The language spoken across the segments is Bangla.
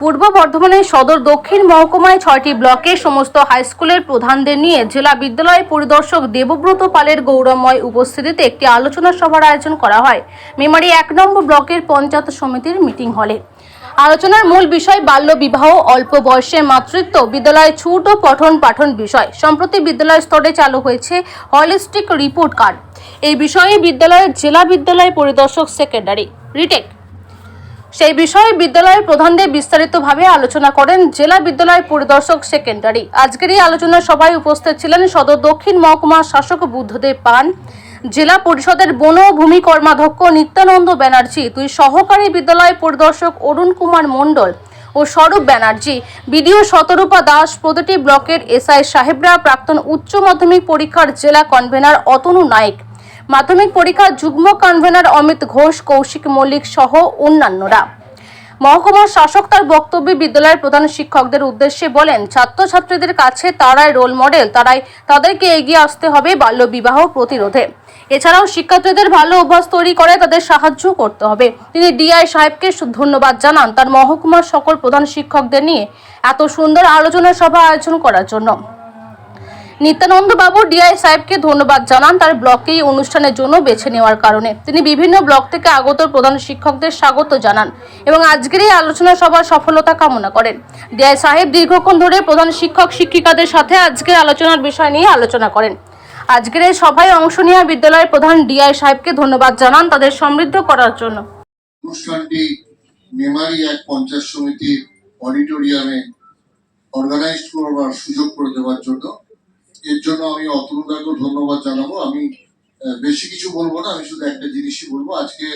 পূর্ব বর্ধমানের সদর দক্ষিণ মহকুমায় ছয়টি ব্লকের সমস্ত হাই স্কুলের প্রধানদের নিয়ে জেলা বিদ্যালয় পরিদর্শক দেবব্রত পালের গৌরবময় উপস্থিতিতে একটি আলোচনা সভার আয়োজন করা হয়। মেমারি এক নম্বর ব্লকের পঞ্চায়েত সমিতির মিটিং হলে। আলোচনার মূল বিষয় বাল্য বিবাহ, অল্প বয়সে মাতৃত্ব, বিদ্যালয়ে ছুট ও পঠন পাঠন বিষয়। সম্প্রতি বিদ্যালয় স্তরে চালু হয়েছে হলিস্টিক রিপোর্ট কার্ড এই বিষয়ে বিদ্যালয়ের জেলা বিদ্যালয় পরিদর্শক সেকেন্ডারি রিটেক। সেই বিষয়ে বিদ্যালয়ের প্রধানদের বিস্তারিতভাবে আলোচনা করেন জেলা বিদ্যালয় পরিদর্শক সেকেন্ডারি আজকের এই আলোচনা সভায় উপস্থিত ছিলেন সদর দক্ষিণ মহকুমা শাসক বুদ্ধদেব পান, জেলা পরিষদের বন ও ভূমি কর্মাধ্যক্ষ নিত্যানন্দ ব্যানার্জি, দুই সহকারী বিদ্যালয় পরিদর্শক অরুণ কুমার মণ্ডল ও স্বরূপ ব্যানার্জি, বিডিও শতরূপা দাস প্রতিটি ব্লকের এসআই সাহেবরা, প্রাক্তন উচ্চ মাধ্যমিক পরীক্ষার জেলা কনভেনার অতনু নায়েক মাধ্যমিক পরীক্ষার যুগ্ম কনভেনার অমিত ঘোষ, কৌশিক মল্লিক সহ অন্যান্যরা। মহকুমার শাসক তার বক্তব্যে বিদ্যালয়ের প্রধান শিক্ষকদের উদ্দেশ্যে বলেন, ছাত্রছাত্রীদের কাছে তারাই রোল মডেল তারাই তাদেরকে এগিয়ে আসতে হবে বাল্যবিবাহ প্রতিরোধে। এছাড়াও শিক্ষার্থীদের ভালো অভ্যাস তৈরি করে তাদের সাহায্য করতে হবে। তিনি ডিআই সাহেবকে ধন্যবাদ জানান তার মহকুমার সকল প্রধান শিক্ষকদের নিয়ে এত সুন্দর আলোচনা সভা আয়োজন করার জন্য। নিত্যানন্দ বাবু ডিআই সাহেবকে ধন্যবাদ জানান তার ব্লকে এই অনুষ্ঠানের জন্য বেছে নেওয়ার কারণে। তিনি বিভিন্ন ব্লক থেকে আগত প্রধান শিক্ষকদের স্বাগত জানান এবং আজকের এই আলোচনা সভার সফলতা কামনা করেন। ডিআই সাহেব দীর্ঘক্ষণ ধরে প্রধান শিক্ষক, শিক্ষিকাদের সাথে আজকের আলোচনার বিষয় নিয়ে আলোচনা করেন। আজকের এই সভায় অংশ নেওয়া বিদ্যালয়ের প্রধান ডিআই সাহেবকে ধন্যবাদ জানান তাদের সমৃদ্ধ করার জন্য। অনুষ্ঠানটি মেমারি এক পঞ্চায়েত সমিতির অডিটোরিয়ামে অর্গানাইজ করবার সুযোগ করে দেওয়ার জন্য এর জন্য আমি অতনুদাকেও ধন্যবাদ জানাব। আমি বেশি কিছু বলব না, আমি শুধু একটা জিনিসই বলব। আজকে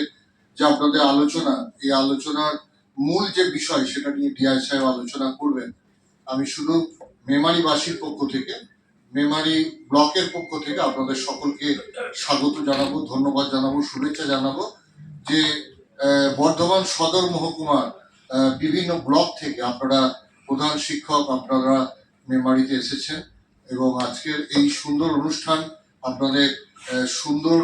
যে আপনাদের আলোচনা, এই আলোচনার মূল যে বিষয়, সেটা নিয়ে ডিআই সাহেব আলোচনা করবেন, আমি শুধু মেমারিবাসীর পক্ষ থেকে, মেমারি ব্লকের পক্ষ থেকে আপনাদের সকলকে স্বাগত জানাব, ধন্যবাদ জানাব, শুভেচ্ছা জানাব যে বর্ধমান সদর মহকুমার বিভিন্ন ব্লক থেকে আপনারা প্রধান শিক্ষক আপনারা মেমারিতে এসেছেন। এবং আজকের এই সুন্দর অনুষ্ঠান আপনাদের সুন্দর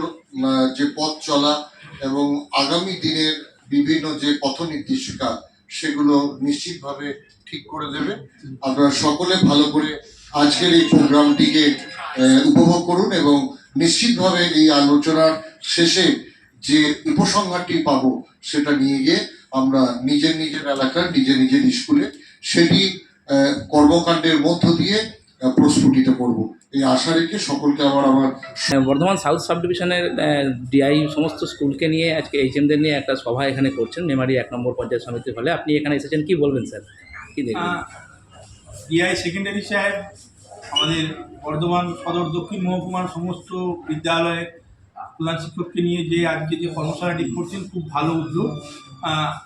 যে পথ চলা এবং আগামী দিনের বিভিন্ন যে পথ নির্দেশিকা সেগুলো নিশ্চিতভাবে ঠিক করে দেবে। আপনারা সকলে ভালো করে আজকের এই প্রোগ্রামটিকে উপভোগ করুন এবং নিশ্চিতভাবে এই আলোচনার শেষে যে উপসংহারটি পাবো সেটা নিয়ে গিয়ে আমরা নিজের নিজের এলাকার নিজের নিজের স্কুলে, সেটি কর্মকাণ্ডের মধ্য দিয়ে প্রস্ফুটিত করব। এই আশা রেখে সকলকে আবার আমার বর্ধমান সাউথ সাব ডিভিশনের ডিআই সমস্ত স্কুলকে নিয়ে আজকে এইচএমদের নিয়ে একটা সভা এখানে করছেন মেমারি এক নম্বর পঞ্চায়েত সমিতির ফলে আপনি এখানে এসেছেন কি বলবেন স্যার? কি দেখবেন? ডিআই সেকেন্ডারি সাহেব আমাদের বর্ধমান সদর দক্ষিণ মহকুমার সমস্ত বিদ্যালয়ে প্রধান শিক্ষককে নিয়ে যে আজকে যে কর্মশালাটি করছেন খুব ভালো উদ্যোগ।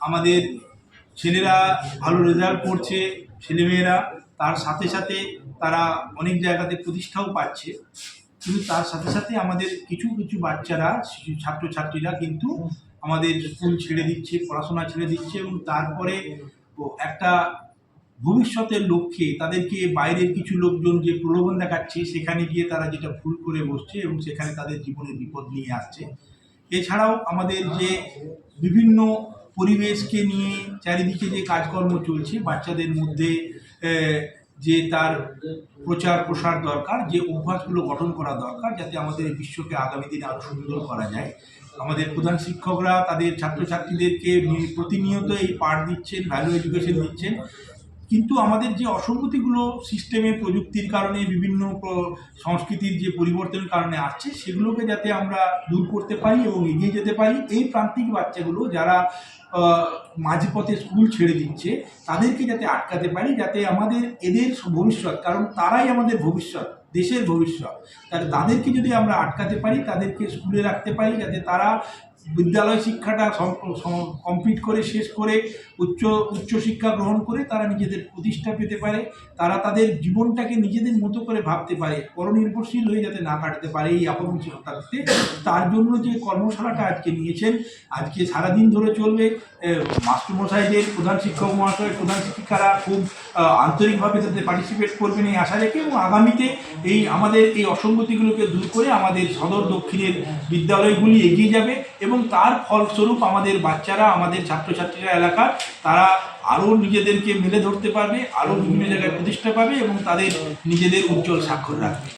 আমাদের ছেলেরা ভালো রেজাল্ট করছে ছেলেমেয়েরা তার সাথে সাথে তারা অনেক জায়গাতে প্রতিষ্ঠাও পাচ্ছে। কিন্তু তার সাথে সাথে আমাদের কিছু কিছু বাচ্চারা ছাত্রছাত্রীরা কিন্তু আমাদের স্কুল ছেড়ে দিচ্ছে, পড়াশোনা ছেড়ে দিচ্ছে এবং তারপরে একটা ভবিষ্যতের লক্ষ্যে তাদেরকে বাইরের কিছু লোকজন যে প্রলোভন দেখাচ্ছে, সেখানে গিয়ে তারা যেটা ভুল করে বসছে এবং সেখানে তাদের জীবনে বিপদ নিয়ে আসছে। এছাড়াও আমাদের যে বিভিন্ন পরিবেশকে নিয়ে চারিদিকে যে কাজকর্ম চলছে, বাচ্চাদের মধ্যে যে তার প্রচার প্রসার দরকার, যে অভ্যাসগুলো গঠন করা দরকার যাতে আমাদের বিশ্বকে আগামী দিনে আরও সুন্দর করা যায়। আমাদের প্রধান শিক্ষকরা, তাদের ছাত্রছাত্রীদেরকে প্রতিনিয়ত এই পাঠ দিচ্ছেন ভ্যালু এডুকেশন দিচ্ছেন। কিন্তু আমাদের যে অসঙ্গতিগুলো সিস্টেমে প্রযুক্তির কারণে, বিভিন্ন সংস্কৃতির যে পরিবর্তনের কারণে আসছে, সেগুলোকে যাতে আমরা দূর করতে পারি এবং এগিয়ে যেতে পারি, এই প্রান্তিক বাচ্চাগুলো যারা মাঝপথে স্কুল ছেড়ে দিচ্ছে, তাদেরকে যাতে আটকাতে পারি, যাতে আমাদের এদের ভবিষ্যৎ, কারণ তারাই আমাদের ভবিষ্যৎ, দেশের ভবিষ্যৎ। তাহলে তাদেরকে যদি আমরা আটকাতে পারি, তাদেরকে স্কুলে রাখতে পারি, যাতে তারা বিদ্যালয় শিক্ষাটা কমপ্লিট করে, শেষ করে, উচ্চ উচ্চশিক্ষা গ্রহণ করে তারা নিজেদের প্রতিষ্ঠা পেতে পারে। তারা তাদের জীবনটাকে নিজেদের মতো করে ভাবতে পারে, পরনির্ভরশীল হয়ে যাতে না কাটতে পারে এই আপন শতাব্দীতে তার জন্য যে কর্মশালাটা আজকে নিয়েছেন, আজকে সারাদিন ধরে চলবে। মাস্টারমশাইদের, প্রধান শিক্ষক মহাশয় প্রধান শিক্ষিকারা খুব আন্তরিকভাবে তাতে পার্টিসিপেট করবেন এই আশা রেখে এবং আগামীতে এই আমাদের এই অসঙ্গতিগুলোকে দূর করে আমাদের সদর দক্ষিণের বিদ্যালয়গুলি এগিয়ে যাবে এবং তার ফলস্বরূপ আমাদের বাচ্চারা, আমাদের ছাত্রছাত্রীরা এলাকার, তারা আরও নিজেদেরকে মেলে ধরতে পারবে, আরও বিভিন্ন জায়গায় প্রতিষ্ঠা পাবে এবং তাদের নিজেদের উজ্জ্বল স্বাক্ষর রাখবে।